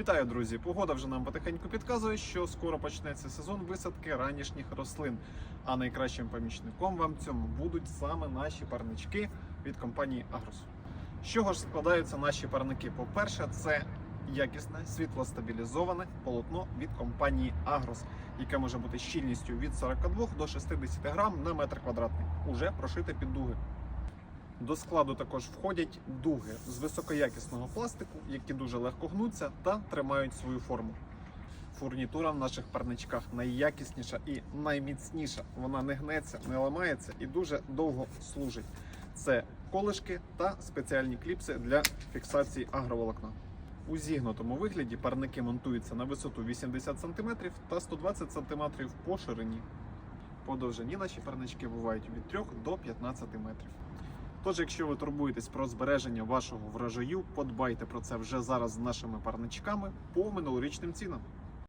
Вітаю, друзі! Погода вже нам потихеньку підказує, що скоро почнеться сезон висадки ранішніх рослин. А найкращим помічником вам цьому будуть саме наші парнички від компанії Агрос. З чого ж складаються наші парники? По-перше, це якісне світлостабілізоване полотно від компанії Агрос, яке може бути щільністю від 42 до 60 грам на метр квадратний, уже прошите під дуги. До складу також входять дуги з високоякісного пластику, які дуже легко гнуться та тримають свою форму. Фурнітура в наших парничках найякісніша і найміцніша. Вона не гнеться, не ламається і дуже довго служить. Це колишки та спеціальні кліпси для фіксації агроволокна. У зігнутому вигляді парники монтуються на висоту 80 см та 120 см по ширині. По довжині наші парнички бувають від 3 до 15 метрів. Тож, якщо ви турбуєтесь про збереження вашого врожаю, подбайте про це вже зараз з нашими парничками по минулорічним цінам.